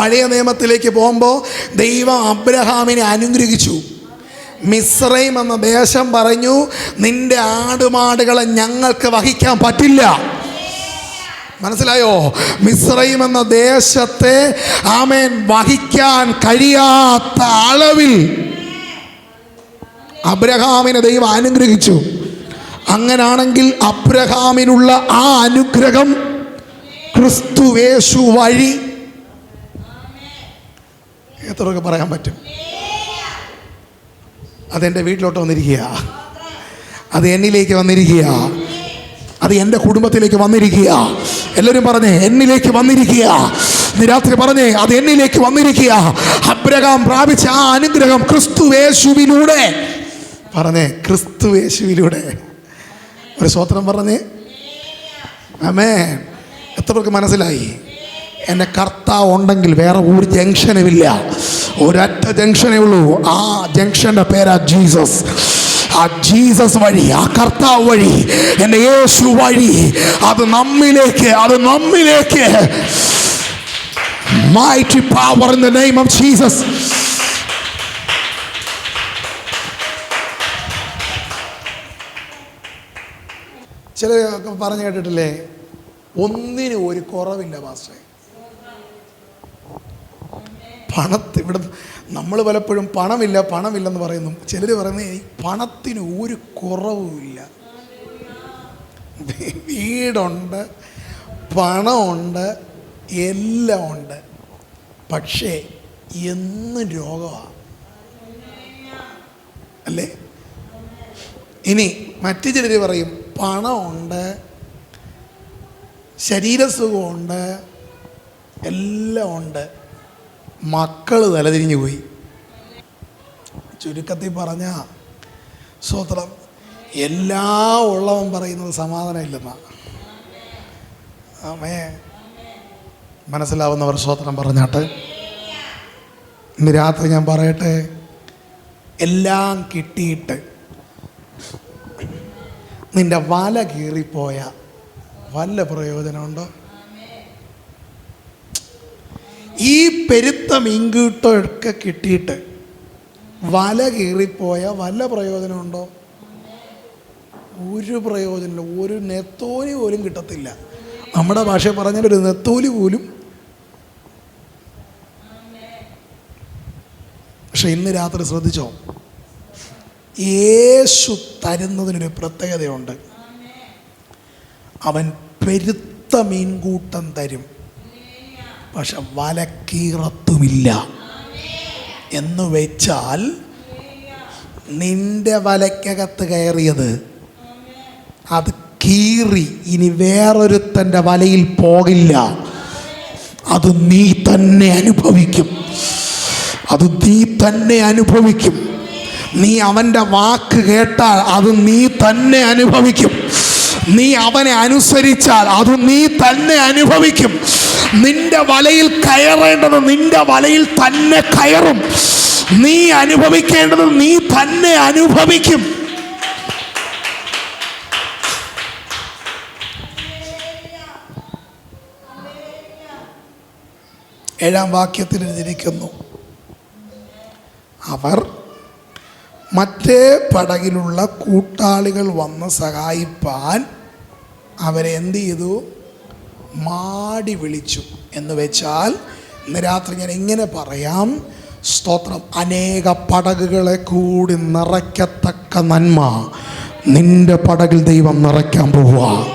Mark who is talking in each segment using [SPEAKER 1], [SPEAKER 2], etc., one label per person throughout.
[SPEAKER 1] പഴയ നിയമത്തിലേക്ക് പോകുമ്പോൾ ദൈവം അബ്രഹാമിനെ അനുഗ്രഹിച്ചു. മിസ്രൈം എന്ന ദേശം പറഞ്ഞു നിന്റെ ആടുമാടുകളെ ഞങ്ങൾക്ക് വഹിക്കാൻ പറ്റില്ല. മനസ്സിലായോ? മിസ്രൈം എന്ന ദേശത്തെ ആമേൻ വഹിക്കാൻ കഴിയാത്ത അളവിൽ അബ്രഹാമിനെ ദൈവം അനുഗ്രഹിച്ചു. അങ്ങനാണെങ്കിൽ അബ്രഹാമിനുള്ള ആ അനുഗ്രഹം ക്രിസ്തുവേശു വഴി എത്രയൊക്കെ പറയാൻ പറ്റും? അതെന്റെ വീട്ടിലോട്ട് വന്നിരിക്കുക. അത് എന്നിലേക്ക് വന്നിരിക്കുക. അത് എന്റെ കുടുംബത്തിലേക്ക് വന്നിരിക്കുക. എല്ലാവരും പറഞ്ഞേ എന്നിലേക്ക് വന്നിരിക്കുക. രാത്രി പറഞ്ഞേ അത് എന്നിലേക്ക് വന്നിരിക്കുക. അബ്രഹാം പ്രാപിച്ച ആ അനുഗ്രഹം ക്രിസ്തുവേശുവിലൂടെ. പറഞ്ഞേ ക്രിസ്തുവേശുവിലൂടെ. ഒരു സ്വോത്രം പറഞ്ഞേ. അമേ എത്ര പേർക്ക് മനസ്സിലായി? എന്റെ കർത്താവ് ഉണ്ടെങ്കിൽ വേറെ ഒരു ജംഗ്ഷനുമില്ല ഒരൊറ്റ ജംഗ്ഷനേ ഉള്ളൂ. ആ ജംഗ്ഷന്റെ പേരാ ജീസസ്. ആ ജീസസ് വഴി ആ കർത്താവ് വഴി എന്റെ യേശു വഴി. അത് നമ്മിലേക്ക് അത് നമ്മിലേക്ക്. Mighty power in the name of Jesus. ചില പറഞ്ഞു കേട്ടിട്ടില്ലേ? ഒന്നിനും ഒരു കുറവില്ല മാസ്റ്ററെ. പണത്ത് ഇവിടെ നമ്മൾ പലപ്പോഴും പണമില്ല പണമില്ലെന്ന് പറയുന്നു. ചിലർ പറയുന്നത് പണത്തിന് ഒരു കുറവുമില്ല. വീടുണ്ട് പണമുണ്ട് എല്ലാം ഉണ്ട് പക്ഷേ എന്നും രോഗമാണ് അല്ലേ? ഇനി മറ്റു ചിലർ പറയും പണമുണ്ട് ശരീരസുഖമുണ്ട് എല്ലാം ഉണ്ട് മക്കൾ തലതിരിഞ്ഞു പോയി. ചുരുക്കത്തിൽ പറഞ്ഞ സ്വോത്രം എല്ലാ ഉള്ളവൻ പറയുന്നത് സമാധാനം ഇല്ലെന്നാ ആമേ മനസ്സിലാവുന്നവർ സ്വോത്രം പറഞ്ഞാട്ട്. ഇന്ന് രാത്രി ഞാൻ പറയട്ടെ എല്ലാം കിട്ടിയിട്ട് നിന്റെ വല കീറിപ്പോയ വല്ല പ്രയോജനമുണ്ടോ? ഈ പെരുത്ത മീൻകൂട്ടമൊക്കെ കിട്ടിയിട്ട് വല കീറിപ്പോയ വല്ല പ്രയോജനമുണ്ടോ? ഒരു പ്രയോജനമില്ല. ഒരു നെത്തോലി പോലും കിട്ടത്തില്ല. നമ്മുടെ ഭാഷ പറഞ്ഞാൽ ഒരു നെത്തോലി പോലും. പക്ഷെ ഇന്ന് രാത്രി ശ്രദ്ധിച്ചോ? യേശു തരുന്നതിനൊരു പ്രത്യേകതയുണ്ട്. അവൻ പെരുത്ത മീൻകൂട്ടം തരും. പക്ഷെ വലക്കീറത്തുമില്ല. എന്ന് വെച്ചാൽ നിന്റെ വലയ്ക്കകത്ത് കയറിയത് അത് കീറി ഇനി വേറൊരുത്തന്റെ വലയിൽ പോകില്ല. അത് നീ തന്നെ അനുഭവിക്കും. അത് നീ തന്നെ അനുഭവിക്കും. നീ അവന്റെ വാക്ക് കേട്ടാൽ അത് നീ തന്നെ അനുഭവിക്കും. നീ അവനെ അനുസരിച്ചാൽ അത് നീ തന്നെ അനുഭവിക്കും. നിന്റെ വലയിൽ കയറേണ്ടത് നിന്റെ വലയിൽ തന്നെ കയറും. നീ അനുഭവിക്കേണ്ടത് നീ തന്നെ അനുഭവിക്കും. ഏഴാം വാക്യത്തിൽ എഴുതിയിരിക്കുന്നു. അവർ മറ്റേ പടകിലുള്ള കൂട്ടാളികൾ വന്ന് സഹായിപ്പാൻ അവരെ എന്ത് ചെയ്തു? മാടി വിളിച്ചു എന്ന് വെച്ചാൽ ഇന്ന് രാത്രി ഞാൻ എങ്ങനെ പറയാം. സ്തോത്രം. അനേക പടകുകളെ കൂടി നിറയ്ക്കത്തക്ക നന്മ. നിന്റെ പടകിൽ ദൈവം നിറയ്ക്കാൻ പോവുക.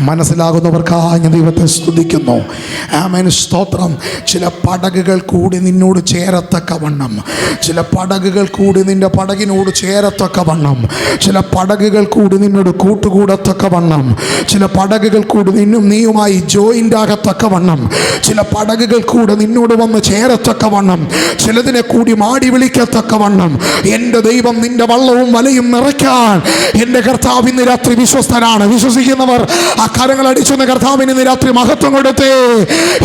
[SPEAKER 1] മനസ്സിലാകുന്നവർക്കായി ദൈവത്തെ സ്തുതിക്കുന്നു. ആമേൻ. സ്തോത്രം. ചില പടകുകൾ കൂടി നിന്നോട് ചേരത്തക്ക വണ്ണം. ചില പടകുകൾ കൂടി നിന്റെ പടകിനോട് ചേരത്തക്ക വണ്ണം. ചില പടകുകൾ കൂടി നിന്നോട് കൂട്ടുകൂടത്തക്ക വണ്ണം. ചില പടകുകൾ കൂടി നിന്നും നീയുമായി ജോയിന്റ് ആകത്തക്ക വണ്ണം. ചില പടകുകൾ കൂടി നിന്നോട് വന്ന് ചേരത്തക്ക വണ്ണം. ചിലതിനെ കൂടി മാടി വിളിക്കത്തക്ക വണ്ണം. എന്റെ ദൈവം നിന്റെ വള്ളവും വലയും നിറയ്ക്കാൻ. എന്റെ കർത്താവ് ഇന്ന് രാത്രി വിശ്വസ്തനാണ്. വിശ്വസിക്കുന്നവർ ആ കരങ്ങൾ അടിച്ചെന്ന കർത്താവിന് ഇന്ന് രാത്രി മഹത്വം കൊടുത്തേ.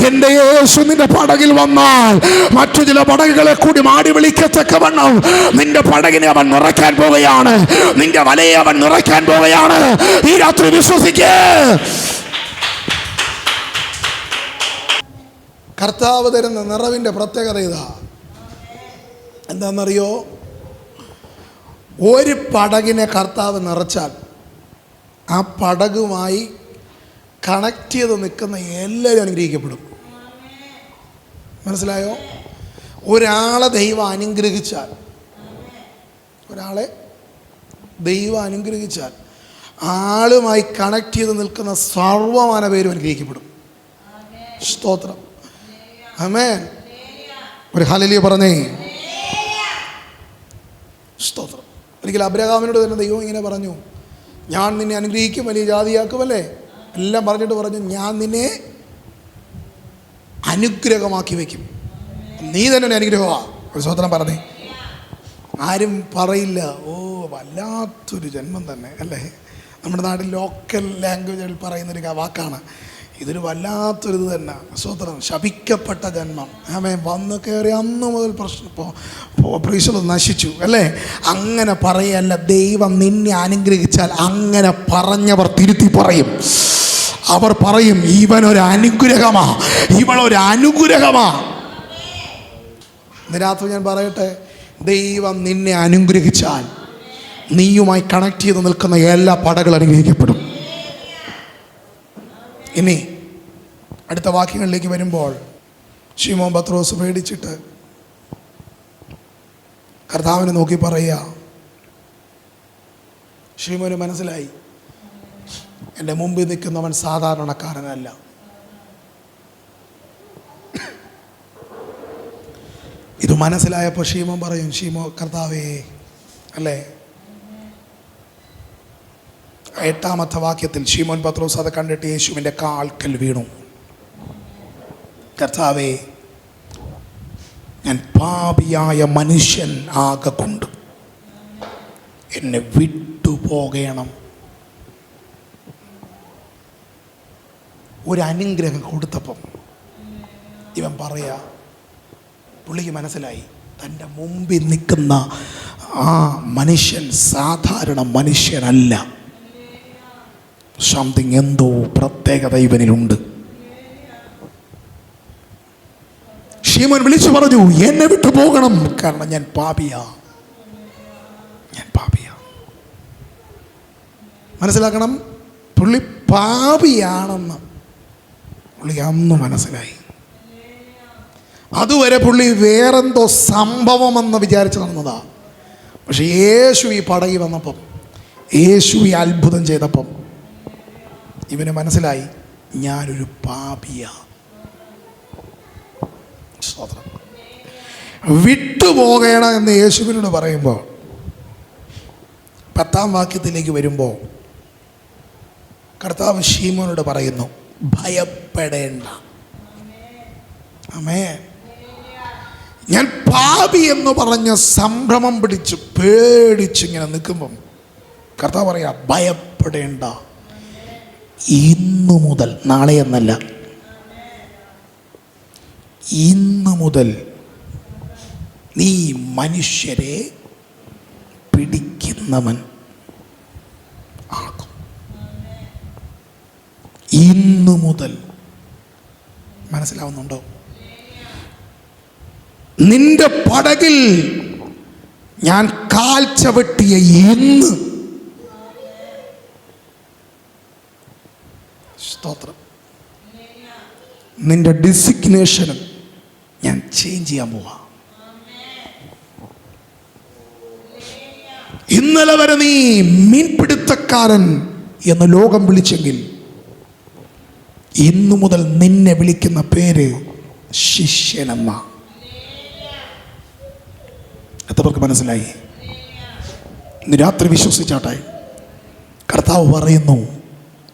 [SPEAKER 1] എന്റെ യേശു നിന്റെ പടകിൽ വന്നാൽ മറ്റു ചില പടകുകളെ കൂടി മാടി വിളിക്കത്തക്ക വണ്ണം നിന്റെ പടകിനെ അവൻ നിറയ്ക്കാൻ പോവുകയാണ്. നിന്റെ വലയെ അവൻ നിറയ്ക്കാൻ പോവുകയാണ്. ഈ രാത്രി വിശ്വസിക്കേ. കർത്താവ് തരുന്ന നിറവിന്റെ പ്രത്യേകത ഇതാ. എന്താണെന്നറിയോ? ഒരു പടകിനെ കർത്താവ് നിറച്ചാൽ ആ പടകുമായി കണക്ട് ചെയ്ത് നിൽക്കുന്ന എല്ലാവരും അനുഗ്രഹിക്കപ്പെടും. മനസ്സിലായോ? ഒരാളെ ദൈവം അനുഗ്രഹിച്ചാൽ ഒരാളെ ദൈവം അനുഗ്രഹിച്ചാൽ ആളുമായി കണക്ട് ചെയ്ത് നിൽക്കുന്ന സർവമാന പേരും അനുഗ്രഹിക്കപ്പെടും. സ്തോത്രം. അമേ ഒരു ഹലലിയ പറഞ്ഞേ. സ്തോത്രം. ഒരിക്കൽ അബ്രഹാമിനോട് തന്നെ ദൈവം ഇങ്ങനെ പറഞ്ഞു ഞാൻ നിന്നെ അനുഗ്രഹിക്കും വലിയ ജാതിയാക്കുമല്ലേ? എല്ലാം പറഞ്ഞിട്ട് പറഞ്ഞു ഞാൻ നിന്നെ അനുഗ്രഹമാക്കി വയ്ക്കും. നീ തന്നെ ഒരു അനുഗ്രഹമാണ് സ്വതന്ത്രം പറഞ്ഞേ ആരും പറയില്ല. ഓ വല്ലാത്തൊരു ജന്മം തന്നെ അല്ലേ? നമ്മുടെ നാട്ടിൽ ലോക്കൽ ലാംഗ്വേജിൽ പറയുന്നൊരു വാക്കാണ്. ഇതൊരു വല്ലാത്തൊരു ഇത് തന്നെ. സ്വത്രം ശപിക്കപ്പെട്ട ജന്മം. ആമേ വന്ന് കയറി അന്ന് മുതൽ പ്രശ്നം. ഇപ്പോൾ പ്രീശത് നശിച്ചു അല്ലേ? അങ്ങനെ പറയല്ല ദൈവം നിന്നെ അനുഗ്രഹിച്ചാൽ അങ്ങനെ പറഞ്ഞവർ തിരുത്തി പറയും. അവർ പറയും ഇവനൊരു അനുഗ്രഹമാ ഇവളൊരു അനുഗ്രഹമാ. രാത്രി ഞാൻ പറയട്ടെ ദൈവം നിന്നെ അനുഗ്രഹിച്ചാൽ നീയുമായി കണക്ട് ചെയ്ത് നിൽക്കുന്ന എല്ലാ പടകളും അനുഗ്രഹിക്കപ്പെടും. ഇനി അടുത്ത വാക്യങ്ങളിലേക്ക് വരുമ്പോൾ ഷിമോൻ പത്രോസ് പേടിച്ചിട്ട് കർത്താവിനെ നോക്കി പറയുക ഷിമോന് മനസ്സിലായി എന്റെ മുമ്പിൽ നിൽക്കുന്നവൻ സാധാരണക്കാരനല്ല. ഇത് മനസ്സിലായപ്പോൾ ഷീമോൻ പറയും ഷീമോ കർത്താവേ അല്ലേ? എട്ടാമത്തെ വാക്യത്തിൽ ഷീമോൻ പത്രോസ് അത് കണ്ടിട്ട് യേശുവിന്റെ കാൽക്കൽ വീണു. കർത്താവേ ഞാൻ പാപിയായ മനുഷ്യൻ ആകെ കൊണ്ട് എന്നെ വിട്ടുപോകണം. ഒരു അനുഗ്രഹം കൊടുത്തപ്പം ഇവൻ പറയാ പുള്ളിക്ക് മനസ്സിലായി തന്റെ മുമ്പിൽ നിൽക്കുന്ന ആ മനുഷ്യൻ സാധാരണ മനുഷ്യനല്ല. സംതിങ് എന്തോ പ്രത്യേകത ഇവനിലുണ്ട്. ഷീമൻ വിളിച്ചു പറഞ്ഞു എന്നെ വിട്ടു പോകണം. കാരണം ഞാൻ പാപിയാ. ഞാൻ പാപിയാ. മനസ്സിലാക്കണം? പുള്ളി പാപിയാണെന്ന്. പുള്ളി അന്ന് മനസ്സിലായി. അതുവരെ പുള്ളി വേറെന്തോ സംഭവമെന്ന് വിചാരിച്ചു നടന്നതാ. പക്ഷെ യേശു ഈ പടകി വന്നപ്പം യേശു ഈ അത്ഭുതം ചെയ്തപ്പം ഇവന് മനസ്സിലായി ഞാനൊരു പാപിയ. സ്തോത്രം. വിട്ടുപോകണം എന്ന് യേശുവിനോട് പറയുമ്പോൾ പത്താം വാക്യത്തിലേക്ക് വരുമ്പോൾ കർത്താവ് ഷീമോനോട് പറയുന്നു ഭയപ്പെടേണ്ട. അമേ ഞാൻ പാപി എന്ന് പറഞ്ഞ് സംഭ്രമം പിടിച്ച് പേടിച്ച് ഇങ്ങനെ നിൽക്കുമ്പം കർത്താവ് പറയാ ഭയപ്പെടേണ്ട. ഇന്നു മുതൽ നാളെ എന്നല്ല ഇന്നു മുതൽ നീ മനുഷ്യരെ പിടിക്കുന്നവൻ ആകും. ഇന്ന് മുതൽ മനസ്സിലാവുന്നുണ്ടോ? നിന്റെ പടകിൽ ഞാൻ കാൽ ചവിട്ടിയ ഇന്ന്. സ്തോത്രം. നിന്റെ ഡിസിഗ്നേഷനും ഞാൻ ചേഞ്ച് ചെയ്യാൻ പോവാ. ഇന്നലെ വരെ നീ മീൻപിടുത്തക്കാരൻ എന്ന് ലോകം വിളിച്ചെങ്കിൽ ഇന്നു മുതൽ നിന്നെ വിളിക്കുന്ന പേര് ശിഷ്യനെന്ന എത്രപേർക്ക് മനസ്സിലായി? ഇന്ന് രാത്രി വിശ്വസിച്ചാട്ടെ കർത്താവ് പറയുന്നു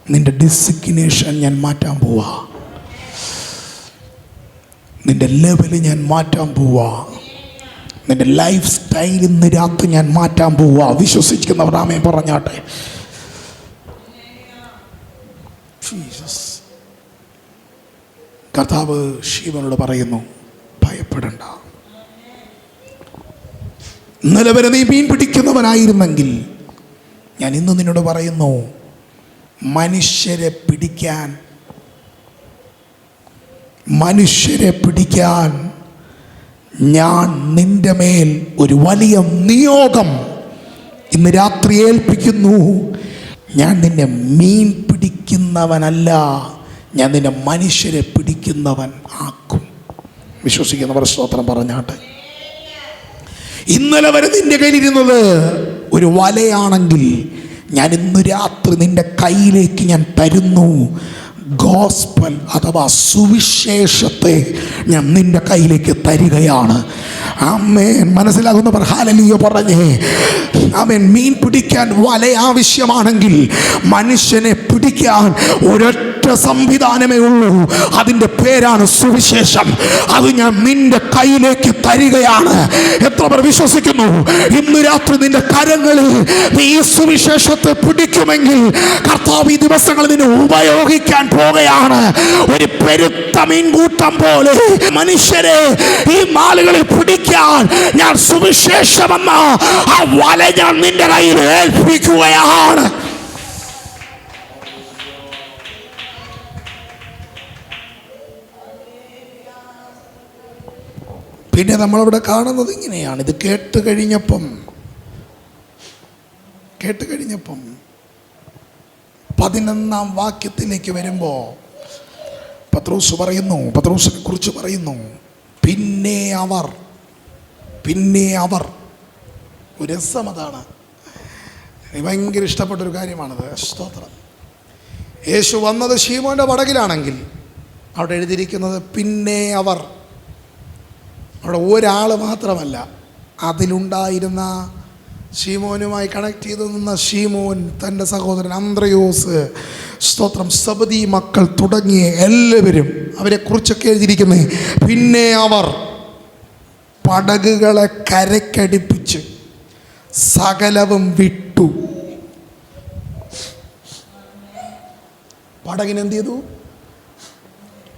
[SPEAKER 1] നിന്റെ ഡിസിഗ്നേഷൻ ഞാൻ മാറ്റാൻ പോവാ. നിന്റെ ലെവൽ ഞാൻ മാറ്റാൻ പോവാ. നിന്റെ ലൈഫ് സ്റ്റൈൽ ഇന്ന് രാത്രി ഞാൻ മാറ്റാൻ പോവാ. വിശ്വസിക്കുന്നവർ ആമേ പറഞ്ഞാട്ടെ. ജീസസ് കർത്താവ് ശിവനോട് പറയുന്നു ഭയപ്പെടണ്ട. ഇന്നലെ വരെ നീ മീൻ പിടിക്കുന്നവനായിരുന്നെങ്കിൽ ഞാൻ ഇന്ന് നിന്നോട് പറയുന്നു മനുഷ്യരെ പിടിക്കാൻ മനുഷ്യരെ പിടിക്കാൻ ഞാൻ നിന്റെ മേൽ ഒരു വലിയ നിയോഗം ഇന്ന് രാത്രി ഏൽപ്പിക്കുന്നു. ഞാൻ നിന്നെ മീൻ പിടിക്കുന്നവനല്ല ഞാൻ നിന്നെ മനുഷ്യരെ പിടിക്കുന്നവൻ ആക്കും. വിശ്വസിക്കുന്നവർ സ്തോത്രം പറഞ്ഞാട്ടെ ഇന്നലെ വരെ നിന്റെ കയ്യിലിരുന്നത് ഒരു വലയാണെങ്കിൽ ഞാൻ ഇന്ന് രാത്രി നിന്റെ കയ്യിലേക്ക് ഞാൻ തരുന്നു. ഗോസ്പൽ അഥവാ സുവിശേഷത്തെ ഞാൻ നിന്റെ കയ്യിലേക്ക് തരികയാണ്. ആമേൻ മനസ്സിലാകുന്നവർ ഹാലലിയ പറഞ്ഞേ. ആമേൻ മീൻ പിടിക്കാൻ വല ആവശ്യമാണെങ്കിൽ മനുഷ്യനെ പിടിക്കാൻ ഒരൊറ്റ സംവിധാനമേ ഉള്ളൂ. അതിന്റെ പേരാണ് സുവിശേഷം. അത് ഞാൻ നിന്റെ കയ്യിലേക്ക് തരികയാണ്. എത്ര പേർ വിശ്വസിക്കുന്നു? ഇന്ന് രാത്രി നിന്റെ കരങ്ങളിൽ നീ ഈ സുവിശേഷത്തെ പിടിക്കുമെങ്കിൽ കർത്താവ് ഈ ദിവസങ്ങൾ നിന്നെ ഉപയോഗിക്കാൻ പോകുകയാണ് ഒരു പെരുത്ത മീൻകൂട്ടം പോലെ മനുഷ്യരെ ഈ മാലുകളിൽ പിടിക്കാൻ ഞാൻ സുവിശേഷമെന്ന ആ വല ഞാൻ നിന്റെ കയ്യിൽ ഏൽപ്പിക്കുകയാണ്. പിന്നെ നമ്മളവിടെ കാണുന്നത് ഇങ്ങനെയാണ്. ഇത് കേട്ട് കഴിഞ്ഞപ്പം കേട്ട് കഴിഞ്ഞപ്പം പതിനൊന്നാം വാക്യത്തിലേക്ക് വരുമ്പോൾ പത്രോസ് പറയുന്നു പത്രോസിനെ കുറിച്ച് പറയുന്നു പിന്നെ അവർ പിന്നെ അവർ. ഒരു രസം അതാണ്. ഭയങ്കര ഇഷ്ടപ്പെട്ടൊരു കാര്യമാണത്. സ്തോത്രം. യേശു വന്നത് ശീമോന്റെ പടകിലാണെങ്കിൽ അവിടെ എഴുതിയിരിക്കുന്നത് പിന്നെ അവർ. അവിടെ ഒരാൾ മാത്രമല്ല. അതിലുണ്ടായിരുന്ന ഷീമോനുമായി കണക്ട് ചെയ്തു നിന്ന ഷീമോൻ തന്റെ സഹോദരൻ അന്ത്രയോസ്. സ്തോത്രം. സബദി മക്കൾ തുടങ്ങിയ എല്ലാവരും അവരെക്കുറിച്ചൊക്കെ എഴുതിയിരിക്കുന്നത് പിന്നെ അവർ പടകുകളെ കരക്കടിപ്പിച്ച് സകലവും വിട്ടു. പടകിനെന്ത് ചെയ്തു?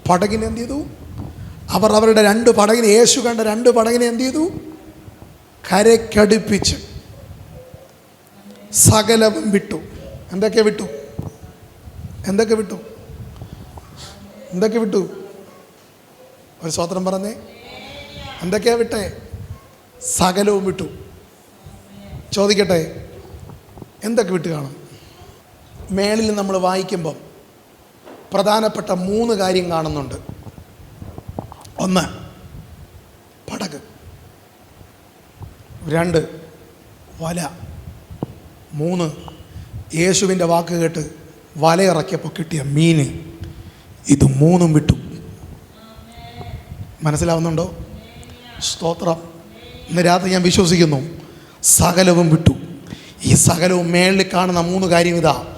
[SPEAKER 1] പടകിനെന്ത് ചെയ്തു? അവർ അവരുടെ രണ്ട് പടകിനെ യേശു കണ്ട രണ്ട് പടകിനെ എന്ത് ചെയ്തു? കരക്കടുപ്പിച്ച് സകലവും വിട്ടു. എന്തൊക്കെ വിട്ടു? എന്തൊക്കെ വിട്ടു? എന്തൊക്കെ വിട്ടു? ഒരു സ്വത്രം പറഞ്ഞേ. എന്തൊക്കെയാ വിട്ടെ? സകലവും വിട്ടു. ചോദിക്കട്ടെ എന്തൊക്കെ വിട്ട് കാണും? മേളിൽ നമ്മൾ വായിക്കുമ്പം പ്രധാനപ്പെട്ട മൂന്ന് കാര്യം കാണുന്നുണ്ട്. ഒന്ന്. പടക്. രണ്ട്. വല. മൂന്ന്. യേശുവിന്റെ വാക്ക് കേട്ട് വലയിറക്കിയപ്പോൾ കിട്ടിയ മീൻ. ഇത് മൂന്നും വിട്ടു. മനസ്സിലാവുന്നുണ്ടോ? സ്തോത്രം. ഇന്ന് രാത്രി ഞാൻ വിശ്വസിക്കുന്നു. സകലവും വിട്ടു. ഈ സകലവും മേളിൽ കാണുന്ന മൂന്ന് കാര്യം ഇതാ.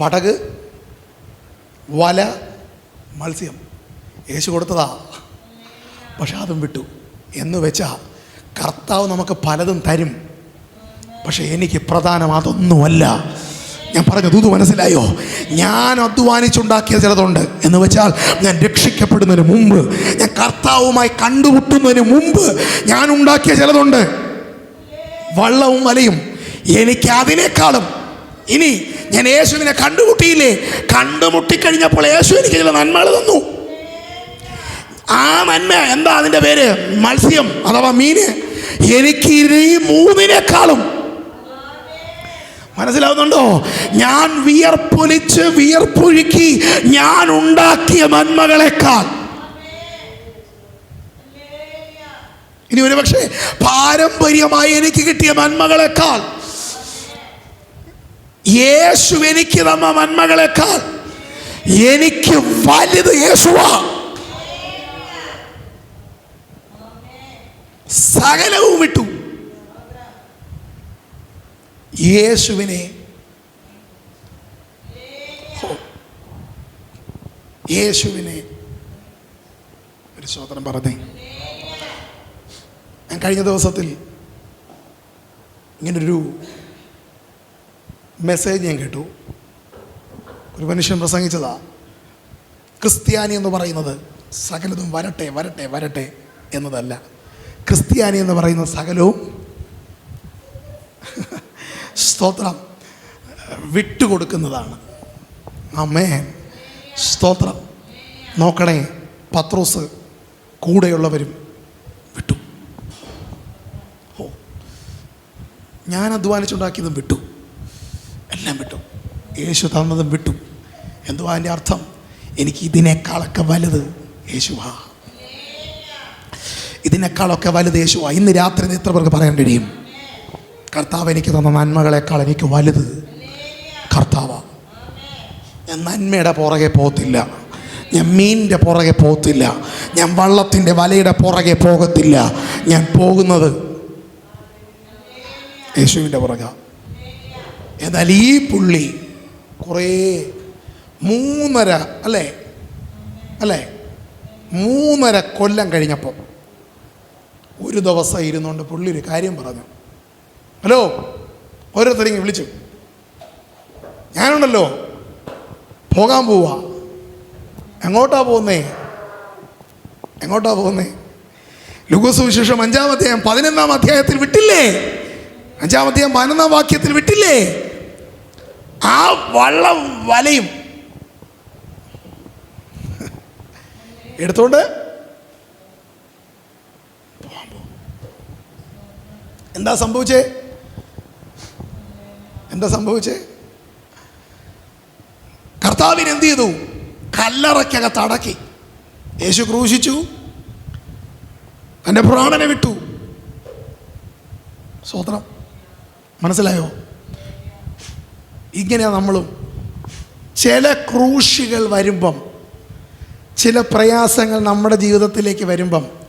[SPEAKER 1] പടക് വല മത്സ്യം. യേശു കൊടുത്തതാ. പക്ഷെ അതും വിട്ടു. എന്ന് വെച്ചാൽ കർത്താവ് നമുക്ക് പലതും തരും. പക്ഷെ എനിക്ക് പ്രധാനം അതൊന്നുമല്ല. ഞാൻ പറഞ്ഞു ഇത് മനസ്സിലായോ? ഞാൻ അധ്വാനിച്ചുണ്ടാക്കിയ ചിലതുണ്ട്. എന്ന് വെച്ചാൽ ഞാൻ രക്ഷിക്കപ്പെടുന്നതിന് മുമ്പ് ഞാൻ കർത്താവുമായി കണ്ടുമുട്ടുന്നതിന് മുമ്പ് ഞാൻ ഉണ്ടാക്കിയ ചിലതുണ്ട്. വള്ളവും വലയും. എനിക്ക് അതിനേക്കാളും. ഇനി ഞാൻ യേശുവിനെ കണ്ടുമുട്ടിയില്ലേ? കണ്ടുമുട്ടിക്കഴിഞ്ഞപ്പോൾ യേശു എനിക്ക് ചില നന്മകൾ തന്നു. ആ നന്മ എന്താ അതിന്റെ പേര്? മത്സ്യം അഥവാ മീന്. എനിക്ക് ഈ മൂന്നിനേക്കാളും. മനസ്സിലാവുന്നുണ്ടോ? ഞാൻ വിയർപ്പൊലിച്ച് വിയർപ്പൊഴുക്കി ഞാൻ ഉണ്ടാക്കിയ നന്മകളെക്കാൾ. ഇനി ഒരു പക്ഷേ പാരമ്പര്യമായി എനിക്ക് കിട്ടിയ നന്മകളെക്കാൾ. യേശു എനിക്ക് തന്ന നന്മകളെക്കാൾ. എനിക്ക് വലുത് യേശുവാ. സകലവും വിട്ടു യേശുവിനെ. യേശുവിനെ ഒരു സ്വതന്ത്രം പറഞ്ഞേ. ഞാൻ കഴിഞ്ഞ ദിവസത്തിൽ ഇങ്ങനൊരു മെസ്സേജ് ഞാൻ കേട്ടു. ഒരു മനുഷ്യൻ പ്രസംഗിച്ചതാ. ക്രിസ്ത്യാനി എന്ന് പറയുന്നത് സകലതും വരട്ടെ വരട്ടെ വരട്ടെ എന്നതല്ല. ക്രിസ്ത്യാനി എന്ന് പറയുന്ന സകലവും സ്തോത്രം വിട്ടുകൊടുക്കുന്നതാണ്. അമ്മേ സ്തോത്രം. നോക്കണേ പത്രോസ് കൂടെയുള്ളവരും വിട്ടു. ഓ ഞാൻ അധ്വാനിച്ചുണ്ടാക്കിയതും വിട്ടു. എല്ലാം വിട്ടു. യേശു തന്നതും വിട്ടു. എന്തുവാ അതിന്റെ അർത്ഥം? എനിക്ക് ഇതിനേക്കാളൊക്കെ വലുത് യേശുവാ. ഇതിനേക്കാളൊക്കെ വലുത് യേശുവാ. ഇന്ന് രാത്രി എത്ര പേർക്ക് പറയാൻ കഴിയും. കർത്താവ് എനിക്ക് തന്ന നന്മകളെക്കാൾ എനിക്ക് വലുത് കർത്താവ. ഞാൻ നന്മയുടെ പുറകെ പോകത്തില്ല. ഞാൻ മീനിന്റെ പുറകെ പോകത്തില്ല. ഞാൻ വള്ളത്തിന്റെ വലയുടെ പുറകെ പോകത്തില്ല. ഞാൻ പോകുന്നത് യേശുവിന്റെ പുറകെ. എന്നാൽ ഈ പുള്ളി കുറേ മൂന്നര അല്ലേ? അല്ലേ? മൂന്നര കൊല്ലം കഴിഞ്ഞപ്പോൾ ഒരു ദിവസം ഇരുന്നുകൊണ്ട് പുള്ളി ഒരു കാര്യം പറഞ്ഞു. ഹലോ ഓരോരുത്തരെങ്കിൽ വിളിച്ചു. ഞാനുണ്ടല്ലോ. പോകാൻ പോവാ. എങ്ങോട്ടാ പോകുന്നേ? എങ്ങോട്ടാ പോകുന്നേ? ലുഗോസ് വിശേഷം അഞ്ചാം അധ്യായം പതിനൊന്നാം അധ്യായത്തിൽ വിട്ടില്ലേ? അഞ്ചാം അധ്യായം പതിനൊന്നാം വാക്യത്തിൽ വിട്ടില്ലേ? ആ വള്ളം വലയും. എടുത്തോണ്ട് എന്താ സംഭവിച്ചേ? എന്താ സംഭവിച്ചേ? കർത്താവിന് എന്ത് ചെയ്തു? കല്ലറയ്ക്കകത്ത് അടക്കി. യേശു ക്രൂശിച്ചു. തന്റെ പ്രാണനെ വിട്ടു. സ്വത്രം മനസ്സിലായോ? ഇങ്ങനെയാണ് നമ്മളും. ചില ക്രൂശികൾ വരുമ്പം ചില പ്രയാസങ്ങൾ നമ്മുടെ ജീവിതത്തിലേക്ക് വരുമ്പം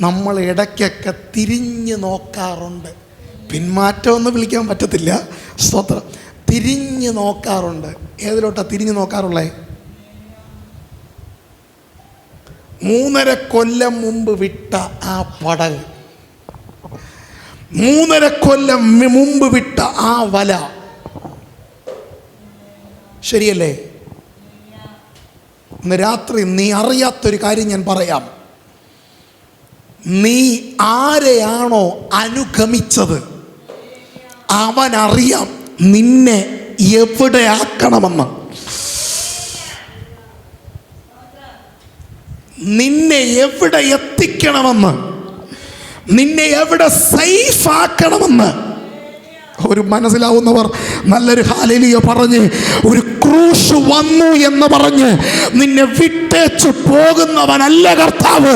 [SPEAKER 1] നമ്മൾ ഇടയ്ക്കൊക്കെ തിരിഞ്ഞ് നോക്കാറുണ്ട്. പിന്മാറ്റം എന്ന് വിളിക്കാൻ പറ്റത്തില്ല. സ്തോത്രം. തിരിഞ്ഞ് നോക്കാറുണ്ട്. ഏതിലോട്ടാണ് തിരിഞ്ഞ് നോക്കാറുള്ളേ? മൂന്നര കൊല്ലം മുമ്പ് വിട്ട ആ പടക്. മൂന്നര കൊല്ലം മുമ്പ് വിട്ട ആ വല. ശരിയല്ലേ? ഇന്ന് രാത്രി നീ അറിയാത്തൊരു കാര്യം ഞാൻ പറയാം. നീ ആരെയാണോ അനുഗമിച്ചത്? അവനറിയാം നിന്നെ എവിടെ ആക്കണമെന്ന് നിന്നെ എവിടെ എത്തിക്കണമെന്ന്. നിന്നെ എവിടെ സേഫ് ആക്കണമെന്ന് ഒരു മനസ്സിലാവുന്നവർ നല്ലൊരു ഹാലലിയ പറഞ്ഞ് ഒരു ക്രൂശ് വന്നു എന്ന് പറഞ്ഞ് നിന്നെ വിട്ടേച്ച് പോകുന്നവനല്ല കർത്താവ്.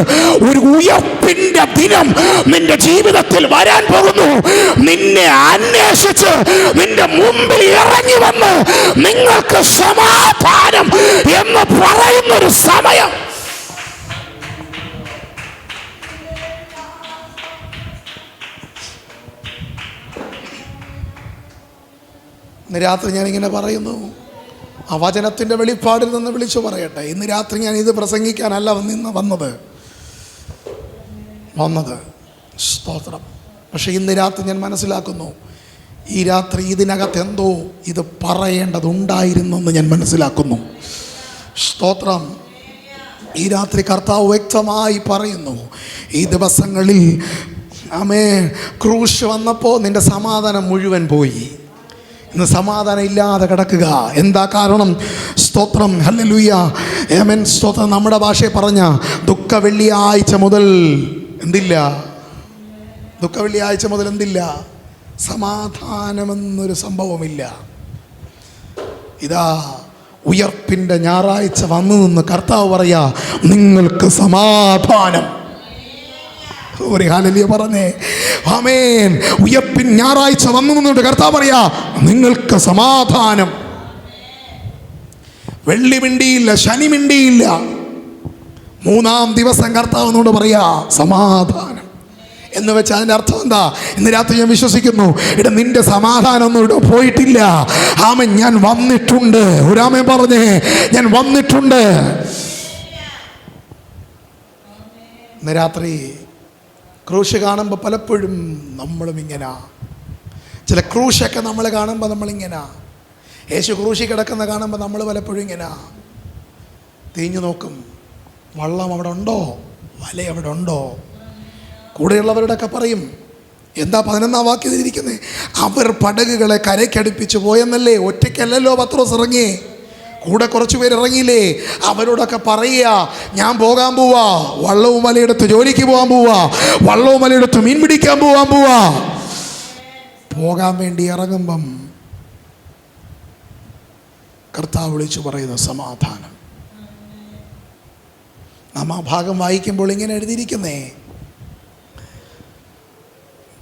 [SPEAKER 1] ഒരു ഉയർപ്പിന്റെ ദിനം നിന്റെ ജീവിതത്തിൽ വരാൻ പോകുന്നു. നിന്നെ അന്വേഷിച്ച് നിന്റെ മുമ്പിൽ ഇറങ്ങി വന്ന് നിങ്ങൾക്ക് സമാധാനം എന്ന് പറയുന്നൊരു സമയം. ഇന്ന് രാത്രി ഞാനിങ്ങനെ പറയുന്നു. ആ വചനത്തിന്റെ വെളിപ്പാടിൽ നിന്ന് വിളിച്ചു പറയട്ടെ. ഇന്ന് രാത്രി ഞാൻ ഇത് പ്രസംഗിക്കാനല്ല വന്നിന്ന് വന്നത്. വന്നത്. സ്തോത്രം. പക്ഷെ ഇന്ന് രാത്രി ഞാൻ മനസ്സിലാക്കുന്നു. ഈ രാത്രി ഇതിനകത്ത് എന്തോ ഇത് പറയേണ്ടതുണ്ടായിരുന്നെന്ന് ഞാൻ മനസ്സിലാക്കുന്നു. സ്തോത്രം. ഈ രാത്രി കർത്താവ് വ്യക്തമായി പറയുന്നു. ഈ ദിവസങ്ങളിൽ ആമേ ക്രൂശ് വന്നപ്പോൾ നിന്റെ സമാധാനം മുഴുവൻ പോയി. ഇന്ന് സമാധാനം ഇല്ലാതെ കിടക്കുക. എന്താ കാരണം? സ്തോത്രം. ഹല്ലേലൂയ. ഏമൻ സ്തോത്രം. നമ്മുടെ ഭാഷയെ പറഞ്ഞ ദുഃഖ വെള്ളിയാഴ്ച മുതൽ എന്തില്ല? ദുഃഖ വെള്ളിയാഴ്ച മുതൽ എന്തില്ല? സമാധാനമെന്നൊരു സംഭവമില്ല ഇതാ ഉയർപ്പിന്റെ ഞായറാഴ്ച വന്നു നിന്ന് കർത്താവ് പറയാ നിങ്ങൾക്ക് സമാധാനം. പറഞ്ഞേ. ആമേൻ. ഉയർപ്പിൻ ഞായറാഴ്ച വന്നു നിന്നുകൊണ്ട് കർത്താവ് പറയാ നിങ്ങൾക്ക് സമാധാനം. വെള്ളി മിണ്ടിയില്ല ശനി മിണ്ടിയില്ല. മൂന്നാം ദിവസം കർത്താവ് എന്നോട് പറയാ സമാധാനം. എന്ന് വെച്ചാൽ അതിന്റെ അർത്ഥം എന്താ? ഇന്ന് രാത്രി ഞാൻ വിശ്വസിക്കുന്നു ഇട നിന്റെ സമാധാനമൊന്നും ഇവിടെ പോയിട്ടില്ല. ആമൻ ഞാൻ വന്നിട്ടുണ്ട്. ഒരാമൻ പറഞ്ഞേ ഞാൻ വന്നിട്ടുണ്ട്. ഇന്ന് രാത്രി ക്രൂശ് കാണുമ്പോൾ പലപ്പോഴും നമ്മളും ഇങ്ങനെ. ചില ക്രൂശൊക്കെ നമ്മൾ കാണുമ്പോൾ നമ്മളിങ്ങനെ. യേശു ക്രൂശി കിടക്കുന്ന കാണുമ്പോൾ നമ്മൾ പലപ്പോഴും ഇങ്ങനെ. തീഞ്ഞു നോക്കും. വള്ളം അവിടെ ഉണ്ടോ? വല അവിടെ ഉണ്ടോ? കൂടെയുള്ളവരോടൊക്കെ പറയും എന്താ പതിനൊന്നാം വാക്യത്തിലിരിക്കുന്നത് അവർ പടകുകളെ കരയ്ക്കടുപ്പിച്ച് പോയെന്നല്ലേ? ഒറ്റയ്ക്കല്ലല്ലോ പത്രോസ് ഇറങ്ങി കൂടെ കുറച്ച് പേര് ഇറങ്ങിയില്ലേ? അവരോടൊക്കെ പറയുക ഞാൻ പോകാൻ പോവാ. വള്ളവും മലയെടുത്ത് ജോലിക്ക് പോകാൻ പോവാ. വള്ളവും മലയെടുത്ത് മീൻ പിടിക്കാൻ പോവാൻ പോവാ. പോകാൻ വേണ്ടി ഇറങ്ങുമ്പം കർത്താവ് വിളിച്ചു പറയുന്ന സമാധാനം. നാം ആ ഭാഗം വായിക്കുമ്പോൾ ഇങ്ങനെ എഴുതിയിരിക്കുന്നേ.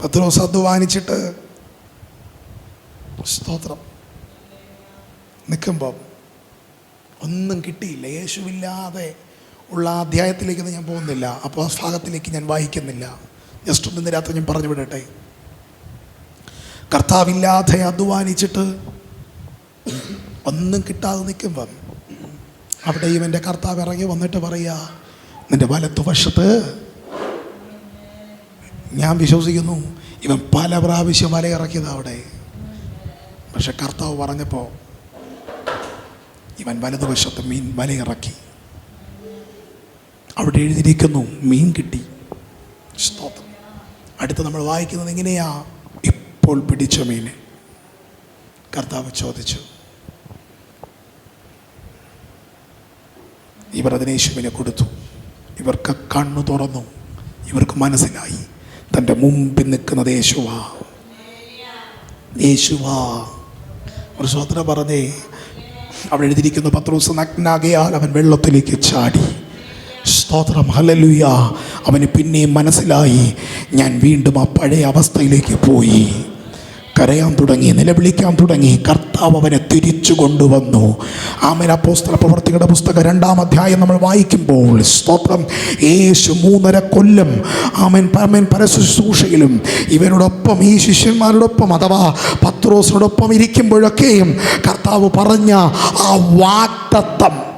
[SPEAKER 1] പത്ത് ദിവസം അധ്വാനിച്ചിട്ട് സ്തോത്രം. നിൽക്കുമ്പം ഒന്നും കിട്ടിയില്ല. യേശുവില്ലാതെ ഉള്ള അധ്യായത്തിലേക്ക് ഞാൻ പോകുന്നില്ല. അപ്പോൾ ആ ഭാഗത്തിലേക്ക് ഞാൻ വായിക്കുന്നില്ല. ജസ്റ്റ് ഒന്ന് രാത്രി ഞാൻ പറഞ്ഞു വിടട്ടെ. കർത്താവില്ലാതെ അധ്വാനിച്ചിട്ട് ഒന്നും കിട്ടാതെ നിൽക്കുമ്പം അവിടെയും എന്റെ കർത്താവ് ഇറങ്ങി വന്നിട്ട് പറയുക നിന്റെ വലത്തുവശത്ത് ഞാൻ വിശ്വസിക്കുന്നു. ഇവൻ പല പ്രാവശ്യം വലയിറക്കിയത് അവിടെ. പക്ഷെ കർത്താവ് പറഞ്ഞപ്പോൾ ഇവൻ വലതുവശത്ത് മീൻ വലയിറക്കി. അവിടെ എഴുതിയിരിക്കുന്നു മീൻ കിട്ടി. സ്തോത്രം. അടുത്ത് നമ്മൾ വായിക്കുന്നത് എങ്ങനെയാ? ഇപ്പോൾ പിടിച്ച മീന് കർത്താവ് ചോദിച്ചു. ഇവർ അതിനേശുവിനെ കൊടുത്തു. ഇവർക്ക് കണ്ണു തുറന്നു. ഇവർക്ക് മനസ്സിലായി. തന്റെ മുമ്പിൽ നിൽക്കുന്നത് യേശുവാ. യേശുവാ. ഒരു സ്വത്ര പറഞ്ഞേ അവിടെ എഴുതിയിരിക്കുന്നു പത്രോസ് നഗ്നാകയാൽ അവൻ വെള്ളത്തിലേക്ക് ചാടി. സ്തോത്രം ഹലലുയ അവന് പിന്നെയും മനസ്സിലായി. ഞാൻ വീണ്ടും ആ പഴയ അവസ്ഥയിലേക്ക് പോയി. കരയാൻ തുടങ്ങി നിലവിളിക്കാൻ തുടങ്ങി. കർത്താവ് അവനെ തിരിച്ചു കൊണ്ടുവന്നു. ആമൻ. അപ്പോസ്തല പ്രവർത്തികളുടെ പുസ്തകം രണ്ടാം അധ്യായം നമ്മൾ വായിക്കുമ്പോൾ സ്തോത്രം. യേശു മൂന്നര കൊല്ലം ആമൻ പരമൻ പരശുശ്രൂഷയിലും ഇവരോടൊപ്പം ഈ ശിഷ്യന്മാരോടൊപ്പം അഥവാ പത്രോസിനോടൊപ്പം ഇരിക്കുമ്പോഴൊക്കെയും കർത്താവ് പറഞ്ഞ ആ വാക്തത്വം.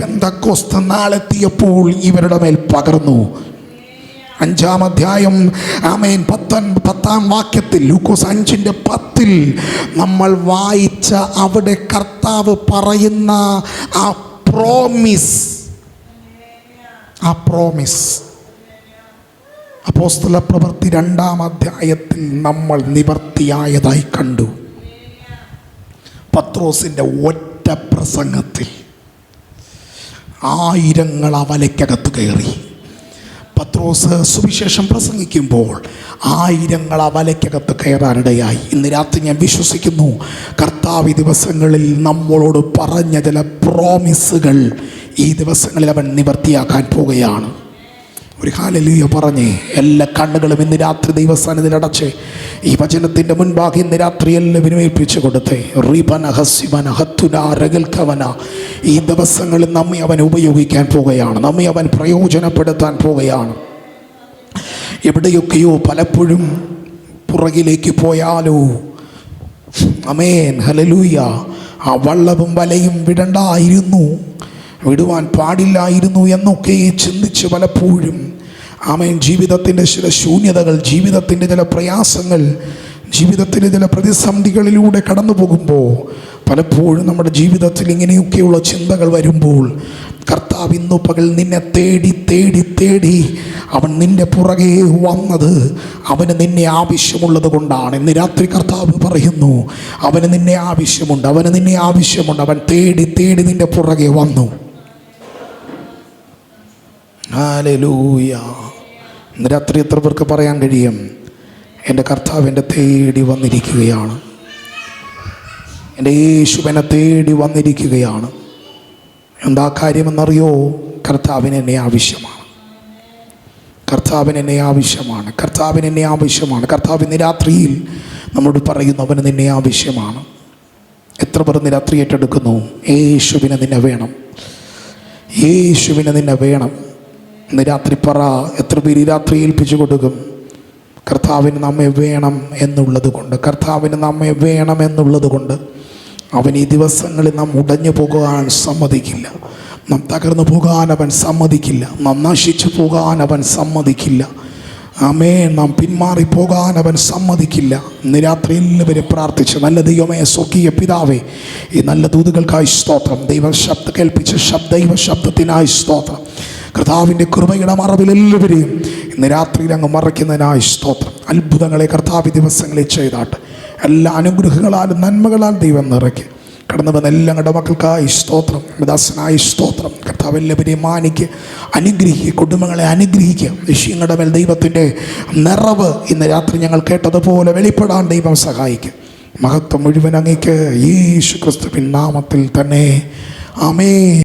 [SPEAKER 1] പെന്തക്കോസ്ത നാളെത്തിയപ്പോൾ ഇവരുടെ മേൽ പകർന്നു. അഞ്ചാം അധ്യായം. ആമേൻ. പത്തൻ പത്താം വാക്യത്തിൽ ലൂക്കോസ് അഞ്ചിന്റെ പത്തിൽ നമ്മൾ വായിച്ച അവിടെ കർത്താവ് പറയുന്ന ആ പ്രോമിസ് ആ പ്രോമിസ് അപ്പോസ്തല പ്രവൃത്തി രണ്ടാം അധ്യായത്തിൽ നമ്മൾ നിവർത്തിയായതായി കണ്ടു. പത്രോസിന്റെ ഒറ്റ പ്രസംഗത്തിൽ ആയിരങ്ങൾ അവലയ്ക്കകത്ത് കയറി. പത്രോസ് സുവിശേഷം പ്രസംഗിക്കുമ്പോൾ ആയിരങ്ങൾ ആ വലയ്ക്കകത്ത് കയറാനിടയായി. ഇന്ന് രാത്രി ഞാൻ വിശ്വസിക്കുന്നു കർത്താവ് ദിവസങ്ങളിൽ നമ്മളോട് പറഞ്ഞ ചില പ്രോമിസുകൾ ഈ ദിവസങ്ങളിൽ അവൻ നിവർത്തിയാക്കാൻ പോവുകയാണ്. ഒരു കാലലീയ പറഞ്ഞേ എല്ലാ കണ്ണുകളും ഇന്ന് രാത്രി ദൈവസ്ഥാനത്തിൽ അടച്ച് ഈ വചനത്തിന്റെ മുൻപാകെ ഇന്ന് രാത്രി എല്ലാവരും ഏൽപ്പിച്ചു കൊടുത്തേ റീബന ഈ ദിവസങ്ങളിൽ നമ്മെ അവൻ ഉപയോഗിക്കാൻ പോവുകയാണ് നമ്മെ അവൻ പ്രയോജനപ്പെടുത്താൻ പോവുകയാണ്. എവിടെയൊക്കെയോ പലപ്പോഴും പുറകിലേക്ക് പോയാലോ? അമേൻ ഹലലൂയ ആ വള്ളവും വലയും വിടണ്ടായിരുന്നു. വിടുവാൻ പാടില്ലായിരുന്നു എന്നൊക്കെ ചിന്തിച്ച് പലപ്പോഴും. ആമയൻ ജീവിതത്തിന്റെ ചില ശൂന്യതകൾ ജീവിതത്തിന്റെ ചില പ്രയാസങ്ങൾ ജീവിതത്തിലെ ചില പ്രതിസന്ധികളിലൂടെ കടന്നു പോകുമ്പോൾ പലപ്പോഴും നമ്മുടെ ജീവിതത്തിൽ ഇങ്ങനെയൊക്കെയുള്ള ചിന്തകൾ വരുമ്പോൾ കർത്താവ് ഇന്നു പകൽ നിന്നെ തേടി തേടി തേടി അവൻ നിന്റെ പുറകെ വന്നത്. അവന് നിന്നെ ആവശ്യമുള്ളത് കൊണ്ടാണ്. ഇന്ന് രാത്രി കർത്താവ് പറയുന്നു അവന് നിന്നെ ആവശ്യമുണ്ട് അവന് നിന്നെ ആവശ്യമുണ്ട് അവൻ തേടി തേടി നിന്റെ പുറകെ വന്നു. ഇന്ന് രാത്രി എത്ര പേർക്ക് പറയാൻ കഴിയും? എന്റെ കർത്താവ് എന്റെ തേടി വന്നിരിക്കുകയാണ്. എന്റെ യേശുവിനെ തേടി വന്നിരിക്കുകയാണ്. എന്താ കാര്യമെന്നറിയോ? കർത്താവിന് എന്നെ ആവശ്യമാണ്. കർത്താവിന് എന്നെ ആവശ്യമാണ്. കർത്താവിന് എന്നെ ആവശ്യമാണ്. കർത്താവ് ഇന്ന് രാത്രിയിൽ നമ്മോട് പറയുന്നു അവന് നിന്നെ ആവശ്യമാണ്. എത്ര പേർ നിരാത്രി രാത്രി ഏറ്റെടുക്കുന്നു? യേശുവിനെ നിന്നെ വേണം. യേശുവിനെ നിന്നെ വേണം. ഇന്ന് രാത്രി പറ എത്ര പേര് രാത്രി ഏൽപ്പിച്ചു കൊടുക്കും? കർത്താവിന് നമ്മെ വേണം എന്നുള്ളത് കൊണ്ട് കർത്താവിന് നമ്മെ വേണം എന്നുള്ളത് കൊണ്ട് അവൻ ഈ ദിവസങ്ങളിൽ നാം ഉടഞ്ഞു പോകാൻ സമ്മതിക്കില്ല. നാം തകർന്നു പോകാൻ അവൻ സമ്മതിക്കില്ല. നാം നശിച്ചു പോകാൻ അവൻ സമ്മതിക്കില്ല. അമേ നാം പിന്മാറി പോകാൻ അവൻ സമ്മതിക്കില്ല. ഇന്ന് രാത്രി എല്ലാവരും പ്രാർത്ഥിച്ച് നല്ല ദൈവമേ സ്വകീയ പിതാവേ ഈ നല്ല ദൂതുകൾക്കായി സ്തോത്രം. ദൈവ ശബ്ദ കേൾപ്പിച്ച ശബ്ദ ദൈവ ശബ്ദത്തിനായി സ്തോത്രം. കർത്താവിന്റെ കൃപയുടെ മറവിൽ എല്ലാവരെയും ഇന്ന് രാത്രിയിൽ അങ്ങ് മറയ്ക്കുന്നതിനായി സ്തോത്രം. അത്ഭുതങ്ങളെ കർത്താവ് ദിവസങ്ങളെ ദിവസങ്ങളിൽ ചെയ്താട്ട്. എല്ലാ അനുഗ്രഹങ്ങളാലും നന്മകളാൽ ദൈവം നിറയ്ക്കുക കടന്നു വന്ന എല്ലാ ഇടമക്കൾക്കായി മക്കൾക്കായി സ്തോത്രം. ദാസനായി സ്തോത്രം. കർത്താവ് എല്ലാവരെയും മാനിക്ക് അനുഗ്രഹിക്കുക കുടുംബങ്ങളെ അനുഗ്രഹിക്കുക വിഷയങ്ങളുടെ മേൽ ദൈവത്തിന്റെ നിറവ് ഇന്ന് രാത്രി ഞങ്ങൾ കേട്ടതുപോലെ വെളിപ്പെടാൻ ദൈവം സഹായിക്കും. മഹത്വം മുഴുവൻ അങ്ങേക്ക്. യേശു ക്രിസ്തുവിൻ നാമത്തിൽ തന്നെ. ആമേ